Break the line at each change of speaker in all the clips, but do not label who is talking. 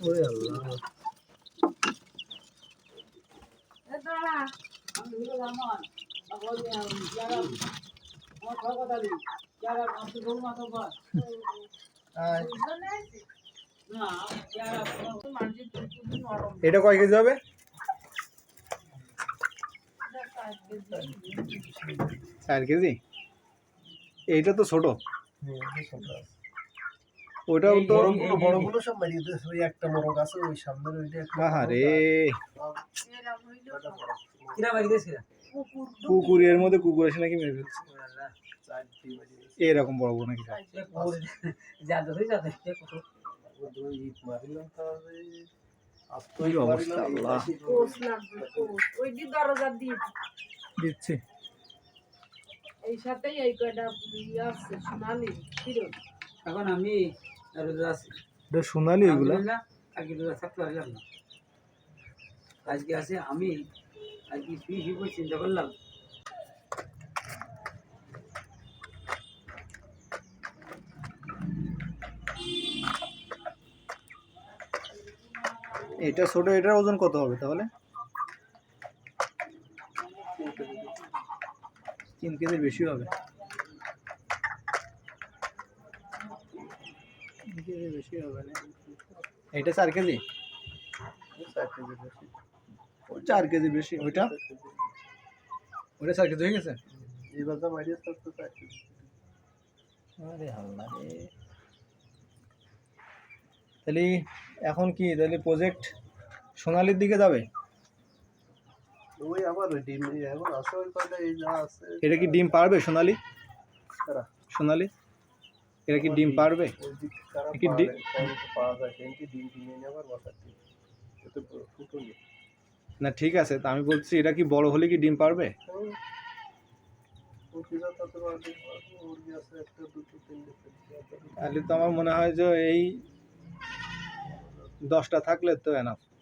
ওরে আল্লাহ। এটা কয় কেজি হবে? চার কেজি। এইটা তো ছোট। ওটাও তো
বড়গুলো বড়গুলো সব মারিয়ে দিয়েছে ওই একটা মোরগ আছে ওই সামনের ওইটা একটা
আহারে
কিরা বাড়ি গেছিল
কুকুর এর মধ্যে কুকুর এসে নাকি মেরে ফেলছে। এরকম বড় বড় নাকি?
যাতে হয়ে যাতে
দিয়েছে ওই ইট মারিলাম তাহলে আস্ত
কি অবস্থা আল্লাহ।
কোষ লাগবে কোষ ওই যে দরজা দিয়ে
দিচ্ছি।
এই সাথেই এই কয়টা আছে সোনালি
এখন আমি
এটা সোনালি
রোজা থাকতে পারলাম না। আজকে আছে আমি আজকে শুয়ে শুয়ে করে চিন্তা করলাম।
এটা ছোট এটার ওজন কত হবে তাহলে? তিন কেজির বেশি হবে তিন কেজির বেশি হবে না এটা চার কেজি? চার কেজি বেশি। ওইটা? ওইটা চার কেজি হয়ে গেছে?
এবার
আরে আল্লাহ রে। তাহলে এখন কি তাহলে প্রজেক্ট সোনালির দিকে যাবে?
ওই আবার ডিম এই এখন আছে ওই এই যা আছে
এটা কি ডিম পারবে সোনালি? সোনালি? এটা কি ডিম পারবে? কি
ডিম
না ঠিক আছে তা আমি বলছি এটা কি বড় হলে কি ডিম পারবে? তাহলে তো আমার মনে হয় যে এই দশটা থাকলে তো এনাফ
আছে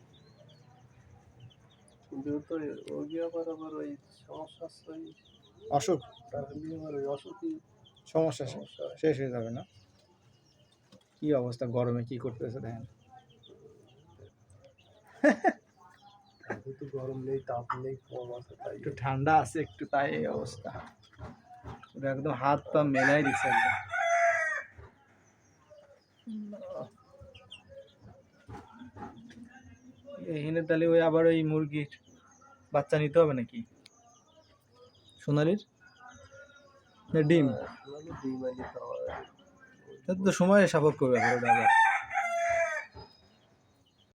অসুখ?
অসুখই
সমস্যা শেষ
হয়ে।
যাবে না। কি অবস্থা গরমে কি করতেছে দেখেন।
গরম নেই তাপ নেই কম আছে তাই
একটু ঠান্ডা আছে একটু তাই এই অবস্থা। পুরো একদম হাত পা মেলাই দিচ্ছে একদম। এখানে তাহলে ওই আবার ওই মুরগির বাচ্চা নিতে হবে নাকি? সোনালির? ডিম? তো সময় সাপোর্ট করবে আবার